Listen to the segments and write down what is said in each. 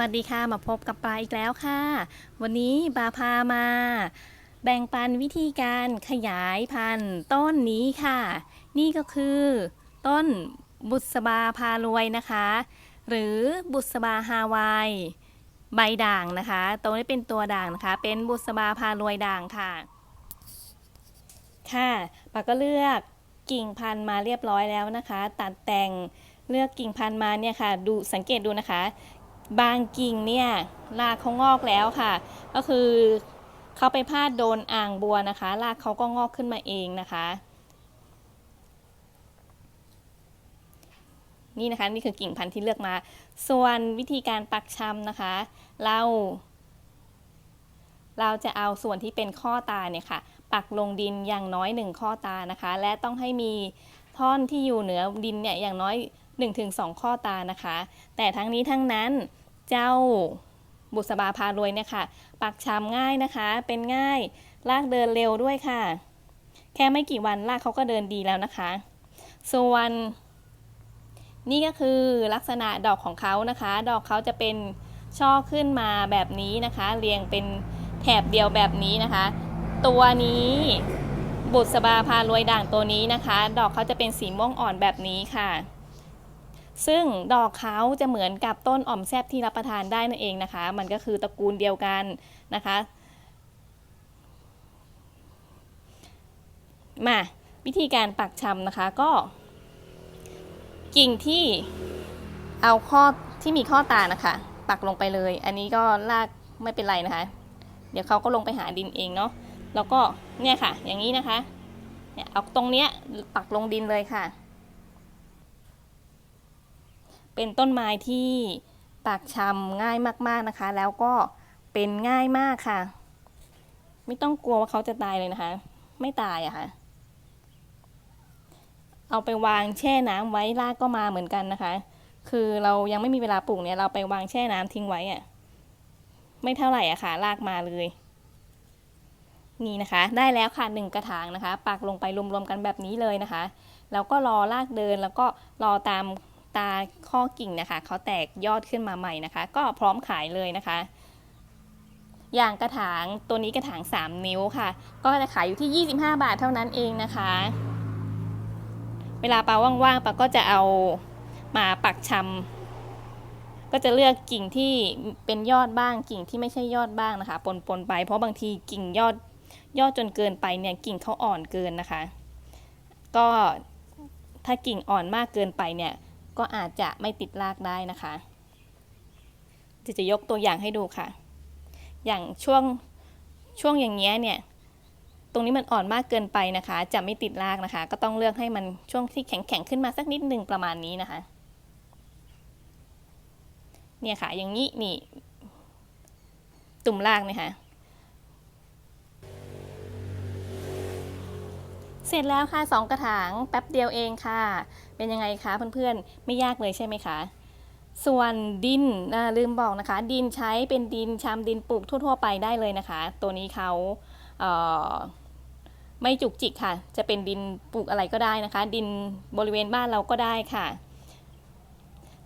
วัสดีค่ะมาพบกับปลาอีกแล้วค่ะ วันนี้บาพามา แบ่งปันวิธีการขยายพันธุ์ต้นนี้ค่ะ นี่ก็คือ ต้นบุษบาพารวยนะคะ หรือบุษบาฮาวาย ใบด่างนะคะตัวนี้เป็นตัวด่างนะคะ เป็นบุษบาพารวยด่างค่ะ ค่ะปาก็เลือกกิ่งพันธุ์มาเรียบร้อยแล้วนะคะ ตัดแต่งเลือกกิ่งพันธุ์มาเนี่ยค่ะ ดูสังเกตดูนะคะ บางกิ่งเนี่ยรากเขางอกแล้วค่ะ ก็คือเขาไปพาดโดนอ่างบัวนะคะรากเขาก็งอกขึ้นมาเองนะคะ นี่นะคะนี่คือกิ่งพันธุ์ที่เลือกมา ส่วนวิธีการปักชำนะคะ เรา เราจะเอาส่วนที่เป็นข้อตาเนี่ยค่ะ ปักลงดินอย่างน้อยหนึ่งข้อตานะคะ และต้องให้มีท่อนที่อยู่เหนือดินเนี่ยอย่างน้อย 1-2 ข้อตานะคะ แต่ทั้งนี้ทั้งนั้นเจ้าบุษบาพารวยเนี่ยค่ะ ปักชำง่ายนะคะ เป็นง่าย ลากเดินเร็วด้วยค่ะ แค่ไม่กี่วันลากเขาก็เดินดีแล้วนะคะ ส่วน นี่ก็คือลักษณะดอกของเขานะคะ ดอกเขาจะเป็นช่อขึ้นมาแบบนี้นะคะ เรียงเป็นแถบเดียวแบบนี้นะคะ ตัวนี้บุษบาพารวยด่างตัวนี้นะคะ ดอกเขาจะเป็นสีม่วงอ่อนแบบนี้ค่ะ ซึ่งดอกเขาจะเหมือนกับต้นอ่อมแซบที่รับประทานได้นั่นเองนะคะ มันก็คือตระกูลเดียวกันนะคะ มาวิธีการปักชำนะคะก็ กิ่งที่เอาข้อที่มีข้อตานะคะ ปักลงไปเลย อันนี้ก็ลากไม่เป็นไรนะคะ เดี๋ยวเขาก็ลงไปหาดินเองเนาะแล้วก็เนี่ยค่ะ อย่างนี้นะคะเนี่ยเอาตรงเนี้ยปักลงดินเลยค่ะ เป็นต้นไม้ที่ปักชำง่ายมากๆนะคะ แล้วก็เป็นง่ายมากค่ะ ไม่ต้องกลัวว่าเขาจะตายเลยนะคะ ไม่ตายอะค่ะ เอาไปวางแช่น้ำไว้รากก็มาเหมือนกันนะคะ คือเรายังไม่มีเวลาปลูกเนี่ย เราไปวางแช่น้ำทิ้งไว้อะไม่เท่าไหร่อะค่ะรากมาเลยนี่นะคะ ได้แล้วค่ะหนึ่งกระถางนะคะ ปักลงไปรวมๆกันแบบนี้เลยนะคะ แล้วก็รอรากเดินแล้วก็รอตาม ตาข้อกิ่งนะคะเขาแตกยอดขึ้นมาใหม่นะคะ ก็พร้อมขายเลยนะคะ อย่างกระถางตัวนี้กระถาง 3 นิ้วค่ะ ก็จะขายอยู่ที่ 25 บาทเท่านั้นเองนะคะ เวลาปลาว่างๆปลาก็จะเอามาปักชำก็จะเลือกกิ่งที่เป็นยอดบ้างกิ่งที่ไม่ใช่ยอดบ้างนะคะ ปนๆไป เพราะบางทีกิ่งยอดยอดจนเกินไปเนี่ยกิ่งเขาอ่อนเกินนะคะ ก็ถ้ากิ่งอ่อนมากเกินไปเนี่ย ก็อาจจะไม่ติดรากได้นะคะจะจะยกตัวอย่างให้ดูค่ะ อย่างช่วงช่วงอย่างเงี้ยเนี่ย ตรงนี้มันอ่อนมากเกินไปนะคะ จะไม่ติดรากนะคะ ก็ต้องเลือกให้มันช่วงที่แข็งๆขึ้นมาสักนิดหนึ่งประมาณนี้นะคะ เนี่ยค่ะ อย่างนี้นี่ ตุ่มรากเนี่ยค่ะ เสร็จแล้วค่ะสองกระถางแป๊บเดียวเองค่ะ เป็นยังไงคะเพื่อนๆ ไม่ยากเลยใช่ไหมคะ ส่วนดินอ่าลืมบอกนะคะ ดินใช้เป็นดินชามดินปลูกทั่ว ๆ ไปได้เลยนะคะ ตัวนี้เขาเไม่จุกจิกค่ะ จะเป็นดินปลูกอะไรก็ได้นะคะ ดินบริเวณบ้านเราก็ได้ค่ะ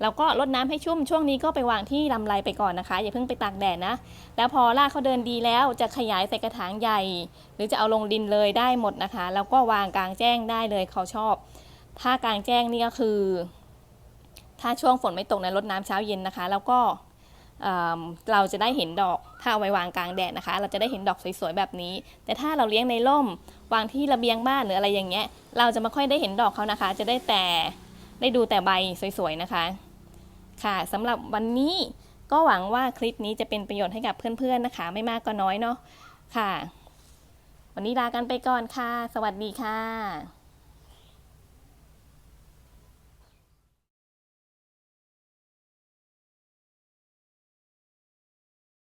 แล้วก็รดน้ำให้ชุ่มช่วงนี้ก็ไปวางที่ลำไรไปก่อนนะคะ อย่าเพิ่งไปตากแดดนะ แล้วพอรากเขาเดินดีแล้วจะขยายใส่กระถางใหญ่ หรือจะเอาลงดินเลยได้หมดนะคะ แล้วก็วางกลางแจ้งได้เลยเขาชอบ ถ้ากลางแจ้งนี่ก็คือ ถ้าช่วงฝนไม่ตกในะรดน้ำเช้าเย็นนะคะ แล้วก็เราจะได้เห็นดอก ถ้าเอาไว้วางกลางแดดนะคะ เราจะได้เห็นดอกสวยๆแบบนี้ แต่ถ้าเราเลี้ยงในร่ม วางที่ระเบียงบ้านหรืออะไรอย่างเงี้ย เราจะไม่ค่อยได้เห็นดอกเขานะคะ จะได้แต่ได้ดูแต่ใบสวยๆนะคะ ค่ะสำหรับวันนี้ก็หวังว่าคลิปนี้จะเป็นประโยชน์ให้กับเพื่อนๆนะคะ ไม่มากก็น้อยเนาะค่ะ วันนี้ลากันไปก่อนค่ะ สวัสดีค่ะ